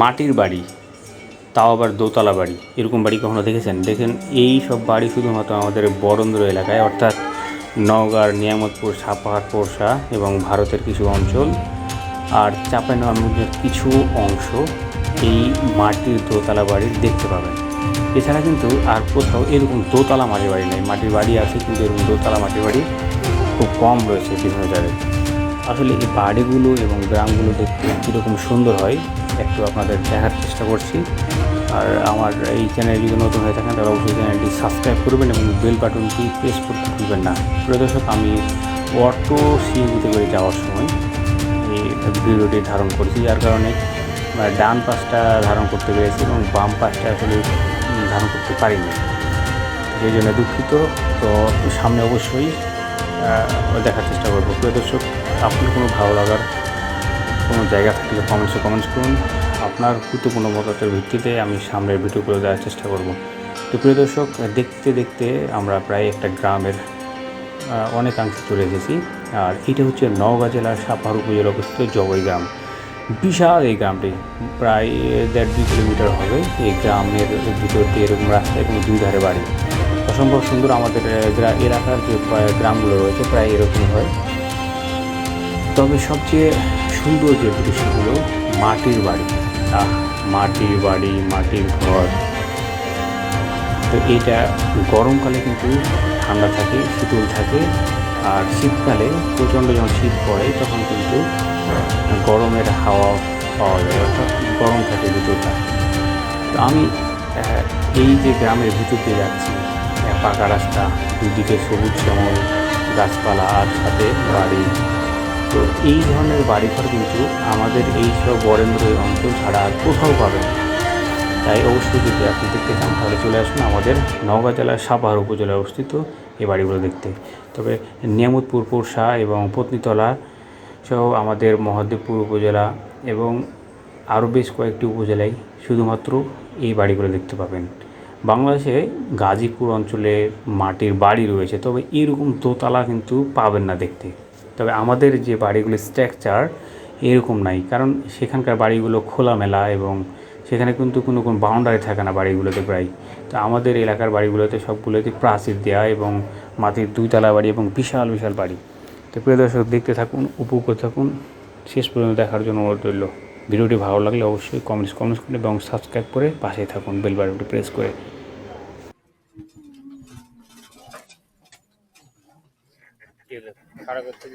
মাটির বাড়ি, তাও আবার দোতলা বাড়ি, এরকম বাড়ি কখনো দেখেছেন? দেখেন, এই সব বাড়ি শুধুমাত্র আমাদের বরেন্দ্র এলাকায়, অর্থাৎ নওগাঁর নিয়ামতপুর সাপাহাট পোরশা এবং ভারতের কিছু অঞ্চল আর চাঁপাইনবাবগঞ্জের কিছু অংশ এই মাটির দোতলা বাড়ি দেখতে পাবেন। এছাড়া কিন্তু আর কোথাও এরকম দোতলা মাটির বাড়ি নেই। মাটির বাড়ি আছে কিন্তু এরকম দোতলা মাটির বাড়ি খুব কম রয়েছে বিভিন্ন জায়গায়। আসলে এই বাড়িগুলো এবং গ্রামগুলো দেখতে কীরকম সুন্দর হয়, একটু আপনাদের দেখার চেষ্টা করছি। আর আমার এই চ্যানেল যদি নতুন হয়ে থাকেন, তাহলে অবশ্যই চ্যানেলটি সাবস্ক্রাইব করবেন এবং বেল বাটনটি প্রেস করতে ভুলবেন না। প্রিয় দর্শক, আমি অটো সিএনজিতে করে যাওয়ার সময় এই ভিডিওটি ধারণ করছি, যার কারণে ডান পাশটা ধারণ করতে পেরেছি এবং বাম পাশটা আসলে ধারণ করতে পারিনি। সেই জন্য দুঃখিত। তো সামনে অবশ্যই দেখার চেষ্টা করব। প্রিয় দর্শক, আপনার কোনো ভালো লাগার কোনো জায়গা থাকলে কমেন্টসে কমেন্টস করুন। আপনার গুরুত্বপূর্ণ মতামতের ভিত্তিতে আমি সামনের ভিডিওগুলো দেওয়ার চেষ্টা করব। তো প্রিয় দর্শক, দেখতে দেখতে আমরা প্রায় একটা গ্রামের অনেকাংশে চলে এসেছি। আর এটা হচ্ছে নওগাঁ জেলার সাপাহার উপজেলা অবস্থিত জগই গ্রাম। বিশাল এই গ্রামটি, প্রায় দেড় দুই কিলোমিটার হবে। এই গ্রামের ভিতর দিয়ে এরকম রাস্তা এবং দুই ধারে বাড়ি। অসম্ভব সুন্দর আমাদের এলাকার যে গ্রামগুলো রয়েছে, প্রায় এরকম হয়। তবে সবচেয়ে সুন্দর যে দৃশ্যগুলো, মাটির বাড়ি। আহ, মাটির বাড়ি, মাটির ঘর। তো এটা গরমকালে কিন্তু ঠান্ডা থাকে, শীতল থাকে, আর শীতকালে প্রচণ্ড যখন শীত পড়ে, তখন কিন্তু গরমের হাওয়া পাওয়া যায়, অর্থাৎ গরম থাকে ভিতরটা। তো আমি এই যে গ্রামের ভিতর দিয়ে যাচ্ছি পাকা রাস্তা, দুদিকে সবুজ শ্যামল গাছপালা আর সাথে বাড়ি। তো এই ধরনের বাড়িঘর কিন্তু আমাদের এই সব বরেন্দ্র অঞ্চল ছাড়া আর কোথাও পাবেন তাই অবশ্যই যদি আপনি দেখতে চান, তাহলে চলে আসুন আমাদের নওগাঁ জেলার সাপাহার উপজেলায় অবস্থিত এই বাড়িগুলো দেখতে। তবে নিয়ামতপুর পোরশা এবং পত্নীতলা সহ আমাদের মহাদেবপুর উপজেলা এবং আরও বেশ কয়েকটি উপজেলায় শুধুমাত্র এই বাড়িগুলো দেখতে পাবেন। বাংলাদেশে গাজীপুর অঞ্চলে মাটির বাড়ি রয়েছে, তবে এরকম দোতলা কিন্তু পাবেন না দেখতে। তবে আমাদের যে বাড়িগুলির স্ট্রাকচার এরকম নাই, কারণ সেখানকার বাড়িগুলো খোলামেলা এবং সেখানে কিন্তু কোনো কোনো বাউন্ডারি থাকে না বাড়িগুলোতে প্রায়। তো আমাদের এলাকার বাড়িগুলোতে সবগুলোতে প্রাচীর দেওয়া এবং মাটির দুইতলা বাড়ি এবং বিশাল বিশাল বাড়ি। তো প্রিয় দর্শক, দেখতে থাকুন, উপভোগ থাকুন। শেষ পর্যন্ত দেখার জন্য অনুরোধ রইল। ভিডিওটি ভালো লাগলে অবশ্যই কমেন্টস কমেন্টস করুন এবং সাবস্ক্রাইব করে পাশে থাকুন বেল বাটনটি প্রেস করে। টেবিল খারাপ করতে